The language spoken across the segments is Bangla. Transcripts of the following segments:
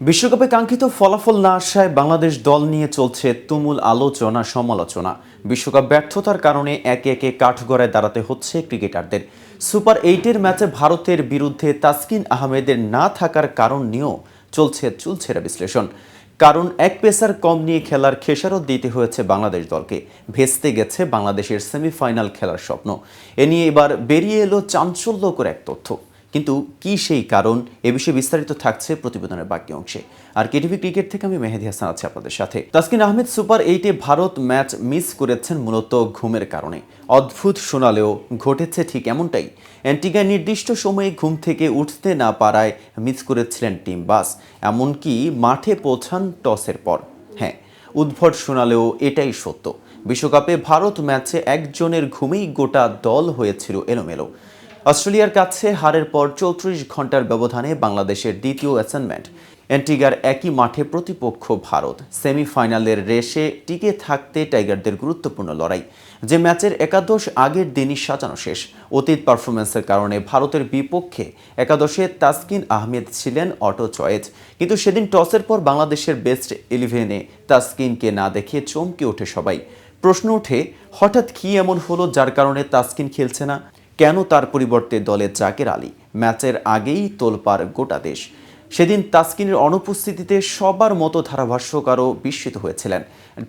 বিশ্বকাপে কাঙ্ক্ষিত ফলাফল না আসায় বাংলাদেশ দল নিয়ে চলছে তুমুল আলোচনা, সমালোচনা। বিশ্বকাপ ব্যর্থতার কারণে একে একে কাঠগড়ায় দাঁড়াতে হচ্ছে ক্রিকেটারদের। সুপার এইটের ম্যাচে ভারতের বিরুদ্ধে তাসকিন আহমেদের না থাকার কারণ নিয়েও চলছে চুলছেরা বিশ্লেষণ। কারণ এক পেসার কম নিয়ে খেলার খেসারত দিতে হয়েছে বাংলাদেশ দলকে। ভেস্তে গেছে বাংলাদেশের সেমিফাইনাল খেলার স্বপ্ন। এ নিয়ে এবার বেরিয়ে এলো চাঞ্চল্যকর এক তথ্য। কিন্তু কি সেই কারণ এ বিষয়ে বিস্তারিত থাকছে প্রতিবেদনের বাকি অংশে। আর কেটিভি ক্রিকেট থেকে আমি মেহেদি হাসান আছি আপনাদের সাথে। তাসকিন আহমেদ সুপার এইটে ভারত ম্যাচ মিস করেছেন মূলত ঘুমের কারণে। অদ্ভুত শোনালেও ঘটেছে ঠিক এমনটাই। অ্যান্টিগায় নির্দিষ্ট সময়ে ঘুম থেকে উঠতে না পারায় মিস করেছিলেন টিম বাস। এমনকি মাঠে পৌঁছান টসের পর। হ্যাঁ উদ্ভট শোনালেও এটাই সত্য। বিশ্বকাপে ভারত ম্যাচে একজনের ঘুমেই গোটা দল হয়েছিল এলোমেলো। অস্ট্রেলিয়ার কাছে হারের পর চৌত্রিশ ঘণ্টার ব্যবধানে বাংলাদেশের দ্বিতীয় অ্যাসাইনমেন্ট। অ্যান্টিগার একই মাঠে প্রতিপক্ষ ভারত। সেমিফাইনালের রেসে টিকে থাকতে টাইগারদের গুরুত্বপূর্ণ লড়াই। যে ম্যাচের একাদশ আগের দিনই সাজানো শেষ। অতীত পারফরমেন্সের কারণে ভারতের বিপক্ষে একাদশে তাসকিন আহমেদ ছিলেন অটো চয়েজ কিন্তু সেদিন টসের পর বাংলাদেশের বেস্ট ইলেভেনে তাসকিনকে না দেখে চমকে ওঠে সবাই। প্রশ্ন ওঠে, হঠাৎ কী এমন হলো যার কারণে তাসকিন খেলছে না? কেন তার পরিবর্তে দলে জাকের আলী? ম্যাচের আগেই তোলপার গোটা দেশ। সেদিন তাসকিনের অনুপস্থিতিতে সবার মতো ধারাভাষ্যকারও বিস্মিত হয়েছিলেন।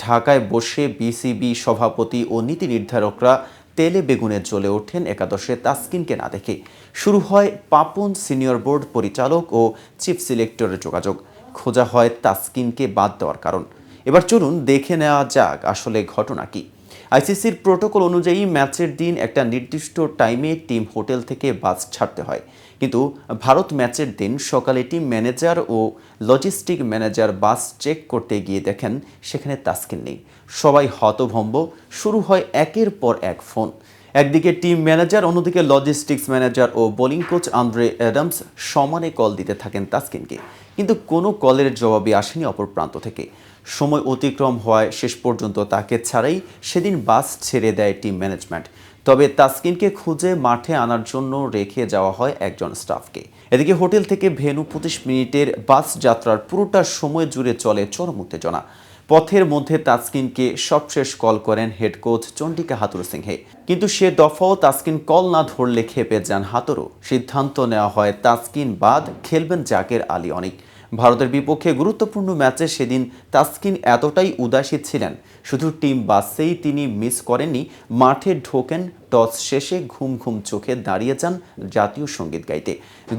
ঢাকায় বসে বিসিবি সভাপতি ও নীতি নির্ধারকরা তেলে বেগুনে জ্বলে ওঠেন একাদশে তাসকিনকে না দেখে। শুরু হয় পাপন সিনিয়র বোর্ড পরিচালক ও চিফ সিলেক্টরের যোগাযোগ। খোঁজা হয় তাসকিনকে বাদ দেওয়ার কারণ। এবার চলুন দেখে নেওয়া যাক আসলে ঘটনা কী। আইসিসির প্রোটোকল অনুযায়ী ম্যাচের দিন একটা নির্দিষ্ট টাইমে টিম হোটেল থেকে বাস ছাড়তে হয়। কিন্তু ভারত ম্যাচের দিন সকালে টিম ম্যানেজার ও লজিস্টিক ম্যানেজার বাস চেক করতে গিয়ে দেখেন সেখানে তাস্কিন নেই। সবাই হতভম্ব, শুরু হয় একের পর এক ফোন। একদিকে টিম ম্যানেজার, অন্যদিকে লজিস্টিক্স ম্যানেজার ও বোলিং কোচ আন্দ্রে অ্যাডামস সমানে কল দিতে থাকেন তাস্কিনকে। কিন্তু কোনো কলের জবাবই আসেনি অপর প্রান্ত থেকে। সময় অতিক্রম হওয়ায় শেষ পর্যন্ত তাকে ছাড়াই সেদিন বাস ছেড়ে দেয় টিম ম্যানেজমেন্ট। তবে তাসকিনকে খুঁজে মাঠে আনার জন্য রেখে যাওয়া হয় একজন স্টাফকে। এদিকে হোটেল থেকে ভেনু পঁচিশ মিনিটের বাস যাত্রার পুরোটা সময় জুড়ে চলে চরম উত্তেজনা। পথের মধ্যে তাসকিনকে সবশেষ কল করেন head coach Chandika Hathurusingha. কিন্তু সে দফাও তাসকিন কল না ধরলে খেপে যান হাতুরও। সিদ্ধান্ত নেওয়া হয় তাসকিন বাদ, খেলবেন জাকের আলী অনিক। ভারতের বিপক্ষে গুরুত্বপূর্ণ ম্যাচে সেদিন তাসকিন এতটাই উদাসী ছিলেন। শুধু টিম বাসেই তিনি মিস করেননি, মাঠে ঢোকেন, টস শেষে ঘুম ঘুম চোখে দাঁড়িয়ে যান জাতীয় সংগীত গাইতে।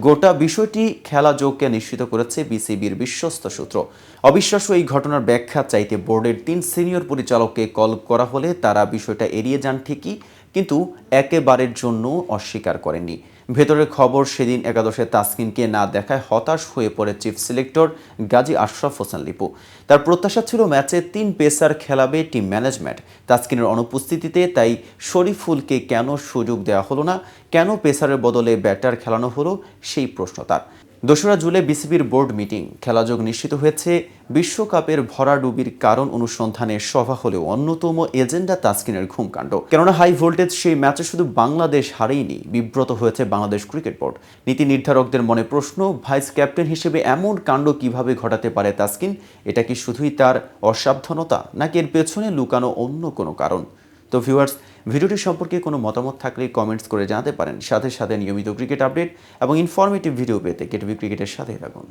গোটা বিষয়টি খেলা যোগকে নিশ্চিত করেছে বিসিবির বিশ্বস্ত সূত্র। অবিশ্বাস্য এই ঘটনার ব্যাখ্যা চাইতে বোর্ডের তিন সিনিয়র পরিচালককে কল করা হলে তারা বিষয়টা এড়িয়ে যান ঠিকই, কিন্তু একেবারের জন্য অস্বীকার করেননি। ভেতরের খবর সেদিন একাদশে তাসকিনকে না দেখায় হতাশ হয়ে পড়ে চিফ সিলেক্টর গাজী আশরাফ হোসেন লিপু। তার প্রত্যাশা ছিল ম্যাচে তিন পেসার খেলাবে টিম ম্যানেজমেন্ট। তাসকিনের অনুপস্থিতিতে তাই শরীফুলকে কেন সুযোগ দেওয়া হলো না? কেন পেসারের বদলে ব্যাটার খেলানো হলো? সেই প্রশ্ন তার। দোসরা জুলাই বিসিবির বোর্ড মিটিং। খেলাযোগ নিশ্চিত হয়েছে। বিশ্বকাপের ভরাডুবির কারণ অনুসন্ধানে সভা হলেও অন্যতম এজেন্ডা তাসকিনের ঘুমকাণ্ড। কেননা হাই ভোল্টেজ সেই ম্যাচে শুধু বাংলাদেশ হারেইনি, বিব্রত হয়েছে বাংলাদেশ ক্রিকেট বোর্ড। নীতি নির্ধারকদের মনে প্রশ্ন, ভাইস ক্যাপ্টেন হিসেবে এমন কাণ্ড কীভাবে ঘটাতে পারে তাসকিন? এটা কি শুধুই তার অসাবধানতা, নাকি এর পেছনে লুকানো অন্য কোনো কারণ? তো ভিউয়ার্স ভিডিওটি সম্পর্কে কোনো মতামত থাকলে কমেন্টস করে জানাতে পারেন। সাথে সাথে নিয়মিত ক্রিকেট আপডেট এবং ইনফরমেটিভ ভিডিও পেতে কেটিভি ক্রিকেটের সাথে থাকুন।